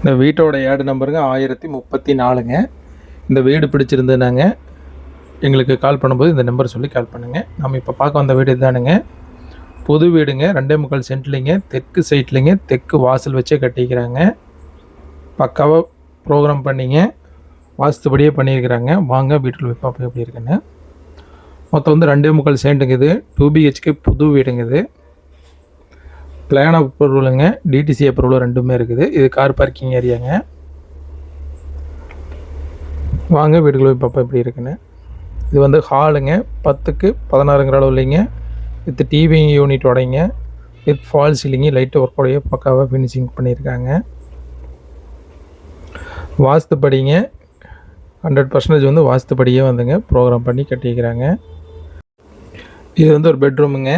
இந்த வீட்டோட ஏடு நம்பருங்க ஆயிரத்தி முப்பத்தி நாலுங்க. இந்த வீடு பிடிச்சிருந்ததுனாங்க. எங்களுக்கு கால் பண்ணும்போது இந்த நம்பர் சொல்லி கால் பண்ணுங்கள் நம்ம இப்போ பார்க்க வந்த வீடு இதுதானுங்க. புது வீடுங்க ரெண்டே முக்கால் சென்ட்லிங்க தெற்கு சைட்லிங்க தெற்கு வாசல் வச்சே கட்டிக்கிறாங்க. பக்காவாக ப்ரோக்ராம் பண்ணிங்க. வாஸ்துபடியே பண்ணியிருக்கிறாங்க. வாங்க வீட்டில் போய் பார்ப்போம் எப்படி இருக்குன்னு. மொத்தம் வந்து ரெண்டே முக்கால் சென்ட்டுங்க இது. டூ பிஹெச்கே புது வீடுங்க இது. பிளான் அப்ரூவலுங்க டிடிசி அப்ரூவலும் ரெண்டுமே இருக்குது. இது கார் பார்க்கிங் ஏரியாங்க வாங்க வீடுகளை போய் பார்ப்போம் எப்படி இருக்குன்னு. இது வந்து ஹாலுங்க பத்துக்கு பதினாறுங்கிற அளவு இல்லைங்க. With TV unit with fall ceiling light ஒர்க்கோடைய பக்காவாக ஃபினிஷிங் பண்ணியிருக்காங்க. வாஸ்துப்படிங்க. ஹண்ட்ரட் பர்சன்டேஜ் வந்து வாஸ்துப்படியே வந்துங்க. ப்ரோக்ராம் பண்ணி கட்டிக்கிறாங்க இது வந்து ஒரு பெட்ரூமுங்க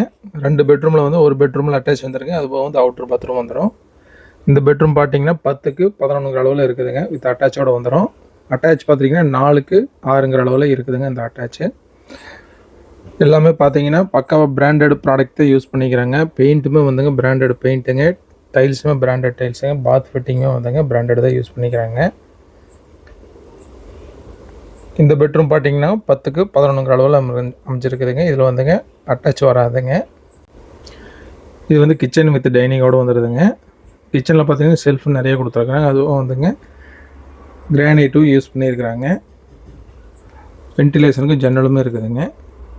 ரெண்டு பெட்ரூமில் வந்து ஒரு பெட்ரூமில் அட்டாச் வந்துருங்க அது போக வந்து அவுட்ரு பாத்ரூம் வந்துடும் இந்த பெட்ரூம் பார்த்தீங்கன்னா பத்துக்கு பதினொன்றுங்கிற அளவில் இருக்குதுங்க. வித் அட்டாச்சோடு வந்துடும் அட்டாச் பார்த்தீங்கன்னா நாலுக்கு ஆறுங்கிற அளவில் இருக்குதுங்க இந்த அட்டாச்சு எல்லாமே பார்த்தீங்கன்னா பக்காவாக பிராண்டட் ப்ராடக்ட் தான் யூஸ் பண்ணிக்கிறாங்க. பெயிண்ட்டுமே வந்துங்க பிராண்டட் பெயிண்ட்டுங்க டைல்ஸுமே பிராண்டட் டைல்ஸுங்க பாத் ஃபிட்டிங்குமே வந்துங்க பிராண்டட் தான் யூஸ் பண்ணிக்கிறாங்க. இந்த பெட்ரூம் பார்த்தீங்கன்னா பத்துக்கு பதினொன்றுங்கிற அளவில் அமைச்சிருக்குதுங்க அமைஞ்சிருக்குதுங்க. இதில் வந்துங்க அட்டாச் வராதுங்க. இது வந்து கிச்சன் வித் டைனிங்கோடு வந்துடுதுங்க கிச்சனில் பார்த்தீங்கன்னா செல்ஃப் நிறைய கொடுத்துருக்காங்க அதுவும் வந்துங்க கிரானைட்டும் யூஸ் பண்ணியிருக்கிறாங்க. வென்டிலேஷனுக்கும் ஜன்னலுமே இருக்குதுங்க.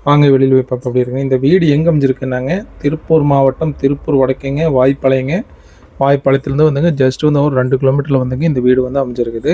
வாங்க வெளியில் போய் பார்ப்போம். அப்படி இருக்குங்க. இந்த வீடு எங்கே அமைஞ்சிருக்குன்னாங்க திருப்பூர் மாவட்டம் திருப்பூர் வடக்கேங்க வாய்ப்பாளையங்க வாய்ப்பாளையத்துலேருந்து வந்துங்க ஜஸ்ட் வந்து ஒரு ரெண்டு கிலோமீட்டரில் வந்துங்க இந்த வீடு வந்து அமைஞ்சிருக்குது.